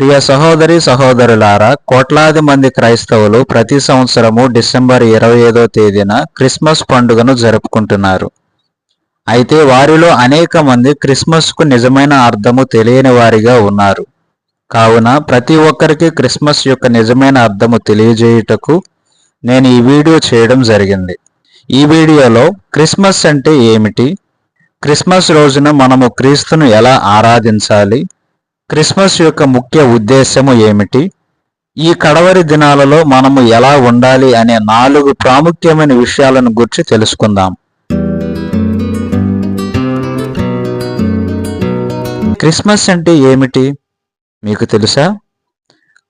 ప్రియ సహోదరి సహోదరులారా కోట్లాది మంది క్రైస్తవులు ప్రతి సంవత్సరము డిసెంబర్ ఇరవై ఐదో తేదీన క్రిస్మస్ పండుగను జరుపుకుంటున్నారు. అయితే వారిలో అనేక మంది క్రిస్మస్కు నిజమైన అర్థము తెలియని వారిగా ఉన్నారు. కావున ప్రతి ఒక్కరికి క్రిస్మస్ యొక్క నిజమైన అర్థము తెలియజేయుటకు నేను ఈ వీడియో చేయడం జరిగింది. ఈ వీడియోలో క్రిస్మస్ అంటే ఏమిటి? క్రిస్మస్ రోజున మనము క్రీస్తును ఎలా ఆరాధించాలి? క్రిస్మస్ యొక్క ముఖ్య ఉద్దేశము ఏమిటి? ఈ కడవరి దినాలలో మనము ఎలా ఉండాలి అనే నాలుగు ప్రాముఖ్యమైన విషయాలను గురించి తెలుసుకుందాం. క్రిస్మస్ అంటే ఏమిటి? మీకు తెలుసా?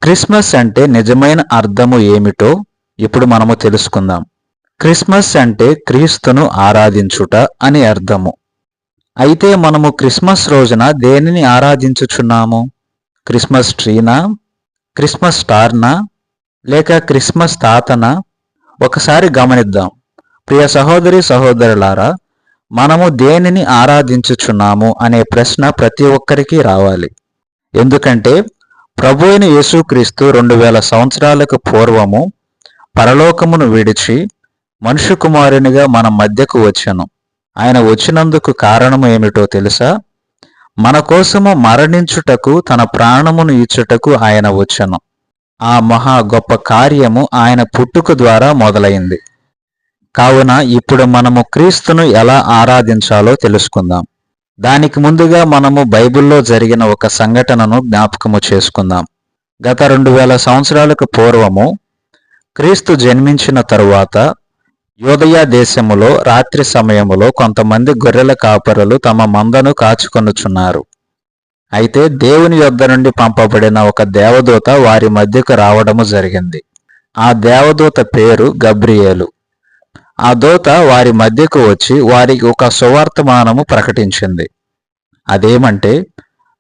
క్రిస్మస్ అంటే నిజమైన అర్థము ఏమిటో ఇప్పుడు మనము తెలుసుకుందాం. క్రిస్మస్ అంటే క్రీస్తును ఆరాధించుట అని అర్థము. అయితే మనము క్రిస్మస్ రోజున దేనిని ఆరాధించుచున్నాము? క్రిస్మస్ ట్రీనా? క్రిస్మస్ స్టార్నా? లేక క్రిస్మస్ తాతనా? ఒకసారి గమనిద్దాం. ప్రియ సహోదరి సహోదరులారా మనము దేనిని ఆరాధించుచున్నాము అనే ప్రశ్న ప్రతి ఒక్కరికి రావాలి. ఎందుకంటే ప్రభు అయిన యేసుక్రీస్తు రెండు వేల సంవత్సరాలకు పూర్వము పరలోకమును విడిచి మనుషు కుమారునిగా మన మధ్యకు వచ్చాను. ఆయన వచ్చినందుకు కారణము ఏమిటో తెలుసా? మన కోసము మరణించుటకు తన ప్రాణమును ఇచ్చుటకు ఆయన వచ్చను. ఆ మహా గొప్ప కార్యము ఆయన పుట్టుక ద్వారా మొదలైంది. కావున ఇప్పుడు మనము క్రీస్తును ఎలా ఆరాధించాలో తెలుసుకుందాం. దానికి ముందుగా మనము బైబిల్లో జరిగిన ఒక సంఘటనను జ్ఞాపకము చేసుకుందాం. గత రెండు వేల సంవత్సరాలకు పూర్వము క్రీస్తు జన్మించిన తరువాత యోదయ దేశములో రాత్రి సమయములో కొంతమంది గొర్రెల కాపరులు తమ మందను కాచుకొనుచున్నారు. అయితే దేవుని యొద్ద నుండి పంపబడిన ఒక దేవదూత వారి మధ్యకు రావడము జరిగింది. ఆ దేవదూత పేరు గబ్రియేలు. ఆ దూత వారి మధ్యకు వచ్చి వారికి ఒక సువర్తమానము ప్రకటించింది. అదేమంటే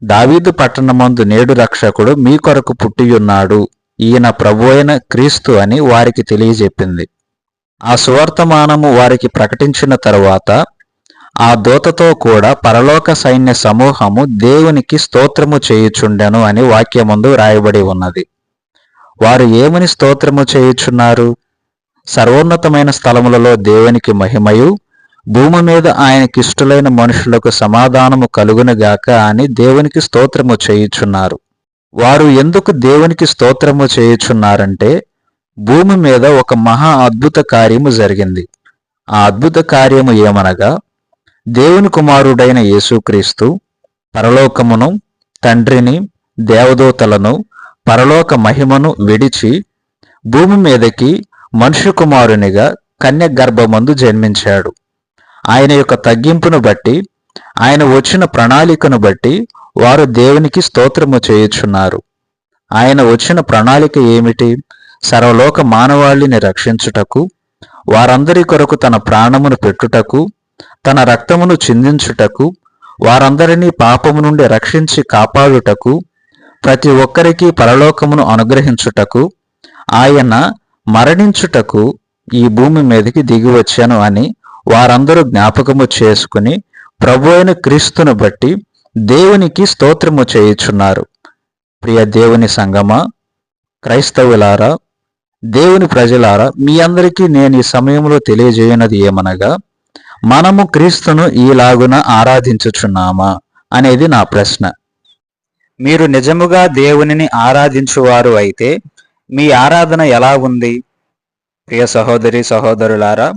దావీదు పట్టణమందు నేడు రక్షకుడు మీ కొరకు పుట్టియున్నాడు. ఈయన ప్రభు అయిన క్రీస్తు అని వారికి తెలియజెప్పింది. ఆ సువర్తమానము వారికి ప్రకటించిన తరువాత ఆ దూతతో కూడా పరలోక సైన్య సమూహము దేవునికి స్తోత్రము చేయుచుండెను అని వాక్యముందు రాయబడి ఉన్నది. వారు ఏమని స్తోత్రము చేయుచున్నారు? సర్వోన్నతమైన స్థలములలో దేవునికి మహిమయు భూమి మీద ఆయనకిష్టులైన మనుషులకు సమాధానము కలుగునుగాక అని దేవునికి స్తోత్రము చేయుచున్నారు. వారు ఎందుకు దేవునికి స్తోత్రము చేయుచున్నారంటే భూమి మీద ఒక మహా అద్భుత కార్యము జరిగింది. ఆ అద్భుత కార్యము ఏమనగా దేవుని కుమారుడైన యేసుక్రీస్తు పరలోకమును తండ్రిని దేవదూతలను పరలోక మహిమను విడిచి భూమి మీదకి మనుష్య కుమారునిగా కన్య గర్భమందు జన్మించాడు. ఆయన యొక్క తగ్గింపును బట్టి ఆయన వచ్చిన ప్రణాళికను బట్టి వారు దేవునికి స్తోత్రము చేయుచున్నారు. ఆయన వచ్చిన ప్రణాళిక ఏమిటి? సర్వలోక మానవాళిని రక్షించుటకు వారందరి కొరకు తన ప్రాణమును పెట్టుటకు తన రక్తమును చిందించుటకు వారందరినీ పాపము నుండి రక్షించి కాపాడుటకు ప్రతి ఒక్కరికి పరలోకమును అనుగ్రహించుటకు ఆయన మరణించుటకు ఈ భూమి మీదకి దిగివచ్చాను అని వారందరూ జ్ఞాపకము చేసుకుని ప్రభు అయిన క్రీస్తును బట్టి దేవునికి స్తోత్రము చేయుచున్నారు. ప్రియ దేవుని సంగమా క్రైస్తవులారా దేవుని ప్రజలారా మీ అందరికీ నేను ఈ సమయంలో తెలియజేయనది ఏమనగా మనము క్రీస్తును ఈలాగున ఆరాధించుచున్నామా అనేది నా ప్రశ్న. మీరు నిజముగా దేవునిని ఆరాధించువారు అయితే మీ ఆరాధన ఎలా ఉంది? ప్రియ సహోదరి సహోదరులారా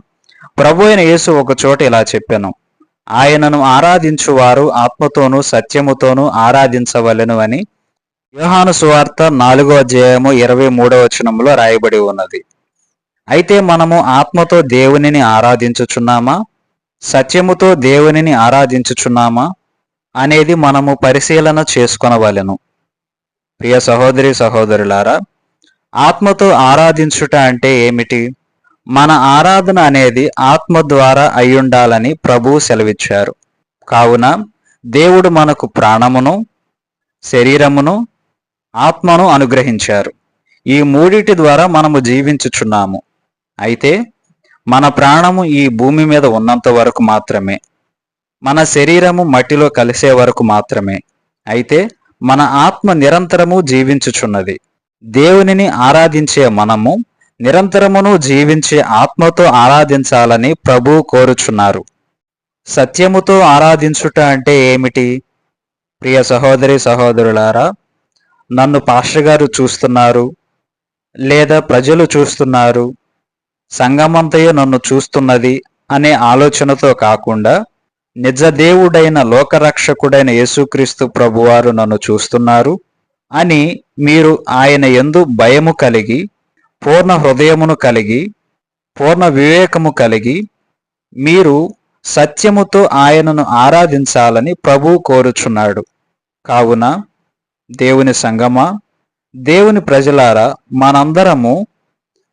ప్రభు అయిన యేసు ఒక చోట ఇలా చెప్పాను ఆయనను ఆరాధించువారు ఆత్మతోనూ సత్యముతోనూ ఆరాధించవలెను అని యోహాను సువార్త నాలుగో అధ్యాయము ఇరవై మూడవ వచనంలో రాయబడి ఉన్నది. అయితే మనము ఆత్మతో దేవునిని ఆరాధించుచున్నామా? సత్యముతో దేవునిని ఆరాధించుచున్నామా? అనేది మనము పరిశీలన చేసుకొనవలెను. ప్రియ సహోదరి సహోదరులారా ఆత్మతో ఆరాధించుట అంటే ఏమిటి? మన ఆరాధన అనేది ఆత్మ ద్వారా అయ్యుండాలని ప్రభువు సెలవిచ్చారు. కావున దేవుడు మనకు ప్రాణమును శరీరమును ఆత్మను అనుగ్రహించారు. ఈ మూడిటి ద్వారా మనము జీవించుచున్నాము. అయితే మన ప్రాణము ఈ భూమి మీద ఉన్నంత వరకు మాత్రమే. మన శరీరము మట్టిలో కలిసే వరకు మాత్రమే. అయితే మన ఆత్మ నిరంతరము జీవించుచున్నది. దేవునిని ఆరాధించే మనము నిరంతరమును జీవించే ఆత్మతో ఆరాధించాలని ప్రభువు కోరుచున్నారు. సత్యముతో ఆరాధించుట అంటే ఏమిటి? ప్రియ సహోదరి సహోదరులారా నన్ను పాస్టర్ గారు చూస్తున్నారు లేదా ప్రజలు చూస్తున్నారు సంగమంతయు నన్ను చూస్తున్నది అనే ఆలోచనతో కాకుండా నిజ దేవుడైన లోకరక్షకుడైన యేసుక్రీస్తు ప్రభువారు నన్ను చూస్తున్నారు అని మీరు ఆయన ఎందు భయము కలిగి పూర్ణ హృదయమును కలిగి పూర్ణ వివేకము కలిగి మీరు సత్యముతో ఆయనను ఆరాధించాలని ప్రభువు కోరుచున్నాడు. కావున దేవుని సంగమా? దేవుని ప్రజలారా మనందరము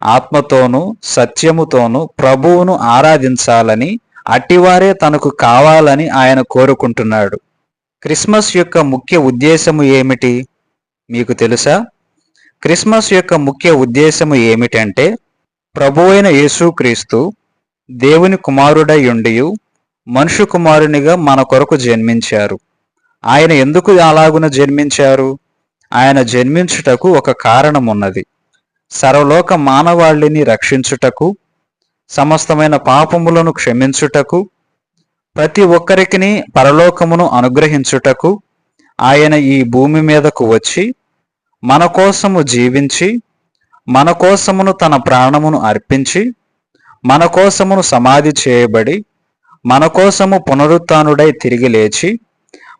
ఆత్మతోనూ సత్యముతోనూ ప్రభువును ఆరాధించాలని అట్టివారే తనకు కావాలని ఆయన కోరుకుంటున్నాడు. క్రిస్మస్ యొక్క ముఖ్య ఉద్దేశము ఏమిటి? మీకు తెలుసా? క్రిస్మస్ యొక్క ముఖ్య ఉద్దేశము ఏమిటంటే ప్రభువైన యేసుక్రీస్తు దేవుని కుమారుడై ఉండియు మనుషు కుమారునిగా మన కొరకు జన్మించారు. ఆయన ఎందుకు అలాగున జన్మించారు? ఆయన జన్మించుటకు ఒక కారణం ఉన్నది సర్వలోక మానవాళిని రక్షించుటకు సమస్తమైన పాపములను క్షమించుటకు ప్రతి ఒక్కరికిని పరలోకమును అనుగ్రహించుటకు ఆయన ఈ భూమి మీదకు వచ్చి మన కోసము జీవించి మన కోసమును తన ప్రాణమును అర్పించి మన కోసమును సమాధి చేయబడి మన కోసము పునరుత్నుడై తిరిగి లేచి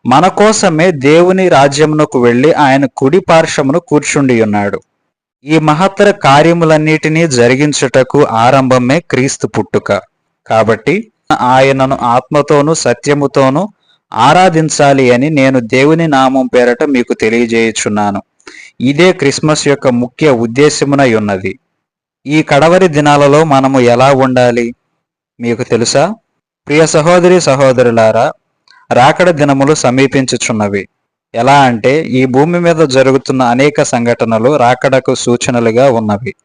మన కోసమే దేవుని రాజ్యమునకు వెళ్ళి ఆయన కుడి పార్శ్వమును కూర్చుండి ఉన్నాడు. ఈ మహత్తర కార్యములన్నిటినీ జరిగించుటకు ఆరంభమే క్రీస్తు పుట్టుక. కాబట్టి ఆయనను ఆత్మతోనూ సత్యముతోనూ ఆరాధించాలి అని నేను దేవుని నామం పేరట మీకు తెలియజేయుచున్నాను. ఇదే క్రిస్మస్ యొక్క ముఖ్య ఉద్దేశమునై ఉన్నది ఈ కడవరి దినాలలో మనము ఎలా ఉండాలి? మీకు తెలుసా? ప్రియ సహోదరి సహోదరులారా రాకడ దినములు సమీపించుచున్నవి. ఎలా అంటే ఈ భూమి మీద జరుగుతున్న అనేక సంఘటనలు రాకడకు సూచనలుగా ఉన్నవి.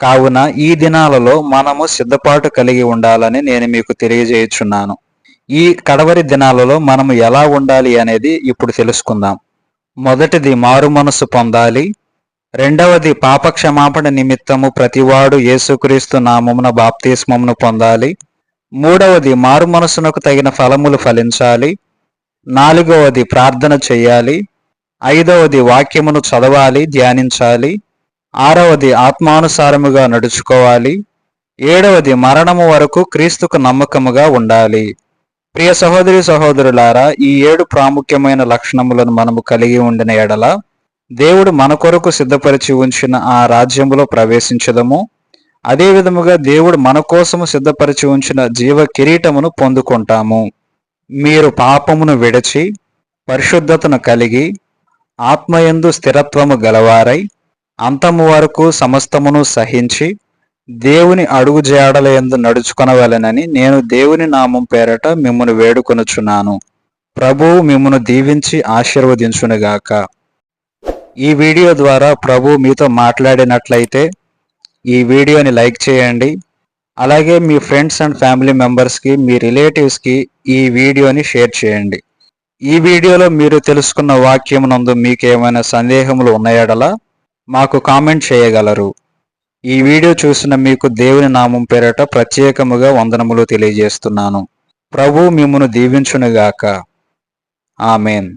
కావున ఈ దినాలలో మనము సిద్ధపాటు కలిగి ఉండాలని నేను మీకు తెలియజేయుచున్నాను. ఈ కడవరి దినాలలో మనము ఎలా ఉండాలి అనేది ఇప్పుడు తెలుసుకుందాం. మొదటిది మారు మనసు పొందాలి. రెండవది పాప క్షమాపణ నిమిత్తము ప్రతివాడు యేసుక్రీస్తు నామమున బాప్తిస్మమును పొందాలి. మూడవది మారు మనసునకు తగిన ఫలములు ఫలించాలి. నాలుగవది ప్రార్థన చేయాలి. ఐదవది వాక్యమును చదవాలి ధ్యానించాలి. ఆరవది ఆత్మానుసారముగా నడుచుకోవాలి. ఏడవది మరణము వరకు క్రీస్తుకు నమ్మకముగా ఉండాలి. ప్రియ సహోదరి సహోదరులారా ఈ ఏడు ప్రాముఖ్యమైన లక్షణములను మనము కలిగి ఉండిన ఎడల దేవుడు మన కొరకు సిద్ధపరిచి ఉంచిన ఆ రాజ్యములో ప్రవేశించదము. అదే విధముగా దేవుడు మన కోసము సిద్ధపరిచి ఉంచిన జీవ కిరీటమును పొందుకుంటాము. మీరు పాపమును విడచి పరిశుద్ధతను కలిగి ఆత్మయందు స్థిరత్వము గలవారై అంతము వరకు సమస్తమును సహించి దేవుని అడుగు జాడల ఎందు నడుచుకొనవలెనని నేను దేవుని నామం పేరట మిమ్మను వేడుకొనుచున్నాను. ప్రభువు మిమ్మను దీవించి ఆశీర్వదించునుగాక. ఈ వీడియో ద్వారా ప్రభు మీతో మాట్లాడినట్లయితే ఈ వీడియోని లైక్ చేయండి అలాగే మీ ఫ్రెండ్స్ అండ్ ఫ్యామిలీ మెంబర్స్కి మీ రిలేటివ్స్కి ఈ వీడియోని షేర్ చేయండి. ఈ వీడియోలో మీరు తెలుసుకున్న వాక్యం నందు మీకు ఏమైనా సందేహములు ఉన్నాయడలా మాకు కామెంట్ చేయగలరు. ఈ వీడియో చూసిన మీకు దేవుని నామం పేరట ప్రత్యేకముగా వందనములు తెలియజేస్తున్నాను. ప్రభు మిమ్మను దీవించునుగాక. ఆమెన్.